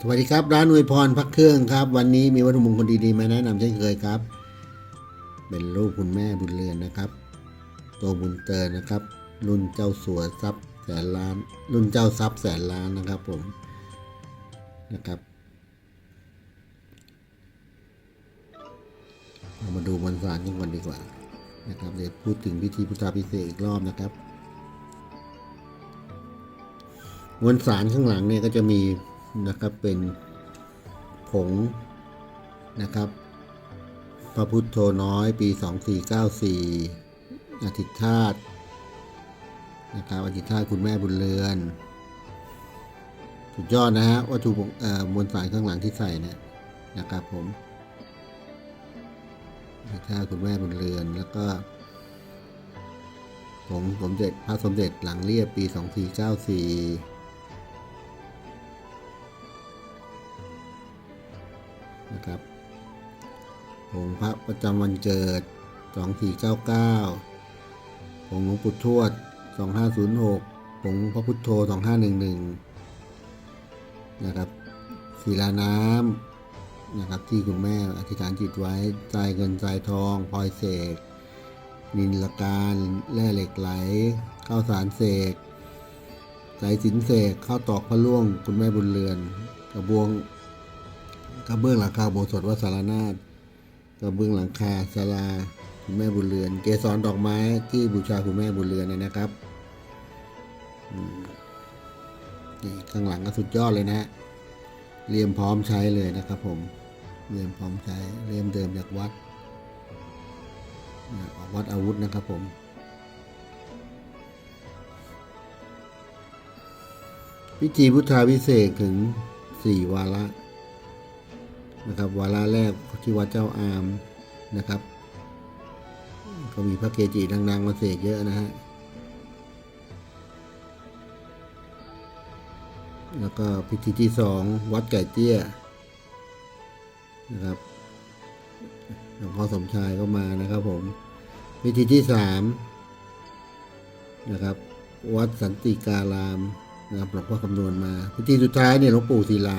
สวัสดีครับ ร้านอวยพรพักเครื่องครับ วันนี้มีวัตถุมงคลดีๆมาแนะนำเช่นเคยครับ เป็นรูปคุณแม่บุญเรือนนะครับ ตัวบุญเตินนะครับ รุ่นเจ้าสัวทรัพย์แสนล้าน รุ่นเจ้าทรัพย์แสนล้านนะครับผมนะครับเรามาดูมวลสารกันก่อนดีกว่านะครับเดี๋ยวพูดถึงพิธีพุทธาพิเศษอีกรอบนะครับมวลสารข้างหลังเนี่ยก็จะมี นะครับเป็นผงนะครับพระพุทธโธน้อยปี 2494อธิษฐาตนะครับอธิษฐาตคุณแม่บุญเรือน สุดยอดนะฮะวัตถุมงเอ่อมวลสารข้างหลังที่ใส่เนี่ยนะครับผมอธิษฐาตคุณแม่บุญเรือนแล้วก็ผงสมเด็จพระสมเด็จหลังเรียบปี 2494 นะครับผงพระประจำวันเกิด 2499ผงหลวงปู่ทวด 2506ผงพระพุทโธ 2511 นะครับศิลาน้ำนะครับที่คุณแม่อธิษฐานจิตไว้ใจเงินใจทองพลอยเสกนินละการแร่เหล็กไหลข้าวสารเสกสายสินเสกข้าวตอกพระล่วงคุณแม่บุญเรือนกระบวง กระเบื้องหลังคาโบสถ์วัดสารนาถกระเบื้องหลังคาศาลาคุณแม่บุญเรือน เกสรดอกไม้ที่บูชาคุณแม่บุญเรือนเนยนะครับนี่ข้างหลังก็สุดยอดเลยนะเรียมพร้อมใช้เลยนะครับผมเรียมพร้อมใช้เรียมเดิมจากวัดออกวัดอาวุธนะครับผมพิธีพุทธาวิเศษถึงสี่วาระ นะครับวาระแรกที่วัดเจ้าอามนะครับ ก็มีพระเกจิดังๆมาเสกเยอะนะฮะแล้วก็พิธีที่สองวัดไก่เตี้ยนะครับหลวงพ่อสมชายก็มานะครับผม พิธีที่สามนะครับ วัดสันติการามนะครับหลวงพ่อคำนวณมา พิธีสุดท้ายเนี่ยหลวงปู่ศิลา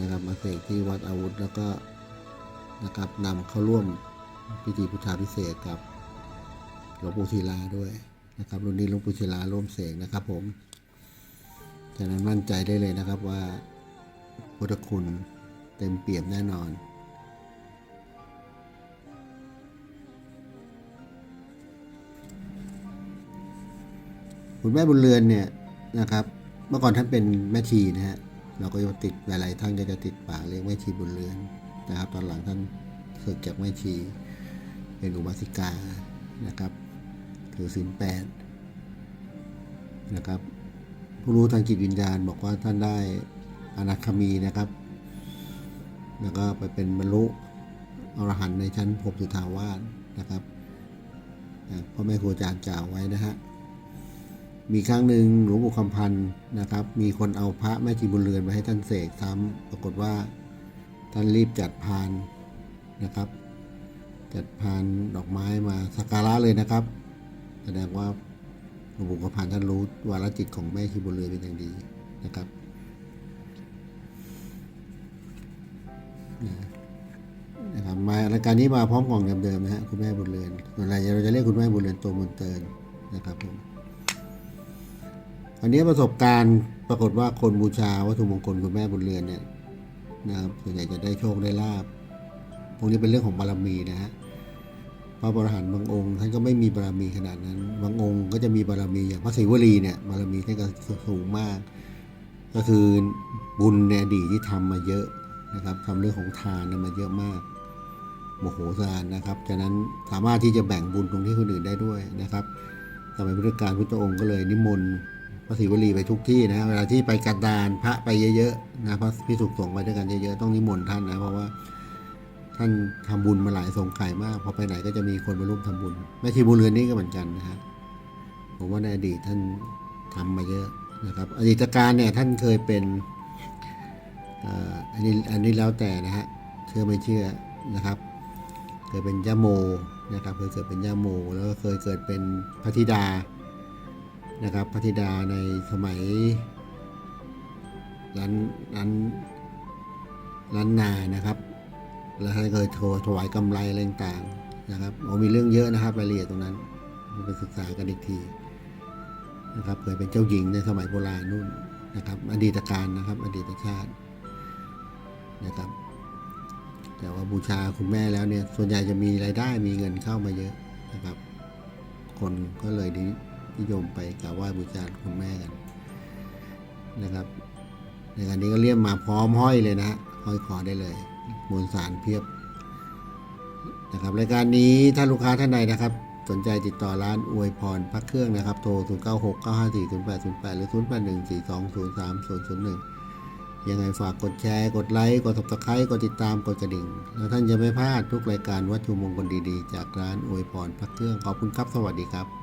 นะครับมาเสกที่วัดอาวุธแล้วก็นะครับนำเข้าร่วมพิธีพุทธาพิเศษกกับหลวงปู่ศิลาด้วยนะครับรุ่นนี้หลวงปู่ศิลาร่วมเสกนะครับผมฉะนั้นมั่นใจได้เลยนะครับว่าพุทธคุณเต็มเปี่ยมแน่นอนคุณแม่บุญเรือนเนี่ยนะครับ เมื่อก่อนท่านเป็นแม่ชีนะฮะ เราก็จะติดหลาย ๆ ท่านก็จะติดปากเรียกแม่ชีบุญเรือนนะครับ ตอนหลังท่านศึกจากแม่ชีเป็นอุบาสิกานะครับถือศีลแปดนะครับผู้รู้ทางจิตวิญญาณบอกว่าท่านได้อนาคามีนะครับ แล้วก็ไปเป็นบรรลุอรหันต์ในชั้นภพสุทาวาสนะครับพ่อแม่ครูอาจารย์กล่าวไว้นะฮะ มีครั้งหนึ่งหลวงปู่คำพันธ์นะครับ มีคนเอาพระแม่ชีบุญเรือนมาให้ท่านเสกซ้ำปรากฏว่าท่านรีบจัดพานนะครับ จัดพานดอกไม้มาสักการะเลยนะครับ แสดงว่าหลวงปู่คำพันธ์ท่านรู้วาระจิตของแม่ชีบุญเรือนเป็นอย่างดีนะครับนะครับมารายการนี้มาพร้อมกล่องเดิมๆนะฮะคุณแม่บุญเรือนส่วนอะไรเราจะเรียกคุณแม่บุญเรือนตัวบุญเตินนะครับผม อันนี้ประสบการณ์ปรากฏว่าคนบูชาวัตถุมงคลคุณแม่บุญเรือนเนี่ยนะครับส่วนใหญ่จะได้โชคได้ลาบพวกนี้เป็นเรื่องของบารมีนะฮะพระบรหันบางองค์ท่านก็ไม่มีบารมีขนาดนั้น บางองค์ก็จะมีบารมีอย่างพระศิวลีเนี่ยบารมีท่านก็สูงมาก ก็คือบุญในอดีตที่ทำมาเยอะนะครับทำเรื่องของทานมาเยอะมากโมโหสานนะครับฉะนั้นสามารถที่จะแบ่งบุญตรงที่คนอื่นได้ด้วยนะครับสมัยพุทธกาลพุทธองค์ก็เลยนิมนต์ ระศิวลีไปทุกที่นะเวลาที่ไปกันดารพระไปเยอะๆนะพระพิสุขสงไปด้วยกันเยอะๆต้องนิมนต์ท่านนะเพราะว่า ท่านทำบุญมาหลายสงไข่มากพอไปไหนก็จะมีคนมาร่วมทำบุญแม่ชีบุญเรือนนี่ก็เหมือนกันนะฮะผมว่าในอดีตท่านทำมาเยอะนะครับ อดีตการเนี่ยท่านเคยเป็นอันนี้อันนี้แล้วแต่นะฮะเชื่อไม่เชื่อนะครับ เคยเป็นย่าโมนะครับเคยเกิดเป็นย่าโม แล้วก็เคยเกิดเป็นพระธิดา นะครับพระธิดาในสมัยร้านร้านร้านนานะครับ แล้วท่านเคยโทรถวายกำไรอะไรต่างๆนะครับโอ้มีเรื่องเยอะนะครับรายละเอียดตรงนั้นไปศึกษากันอีกทีนะครับเคยเป็นเจ้าหญิงในสมัยโบราณนู่นนะครับ อดีตการนะครับ อดีตชาตินะครับ แต่ว่าบูชาคุณแม่แล้วเนี่ยส่วนใหญ่จะมีรายได้มีเงินเข้ามาเยอะนะครับ คนก็เลย นิยมไปกราบไหว้บูชาคุณแม่กันนะครับ ในการนี้ก็เรียมมาพร้อมห้อยเลยนะห้อยคอได้เลยมวลสารเพียบนะครับรายการนี้ถ้าลูกค้าท่านใดนะครับ สนใจติดต่อร้านอวยพรพักเครื่องนะครับ โทร 0 9 6 9 5 4 0 8 0 8 หรือ 0 8 1 4 2 0 3 0 0 1 ยังไงฝากกดแชร์ กดไลค์ กด subscribe กดติดตามกดกระดิ่ง แล้วท่านจะไม่พลาดทุกรายการวัตถุมงคลดีๆ จากร้านอวยพรพักเครื่องขอบคุณครับ สวัสดีครับ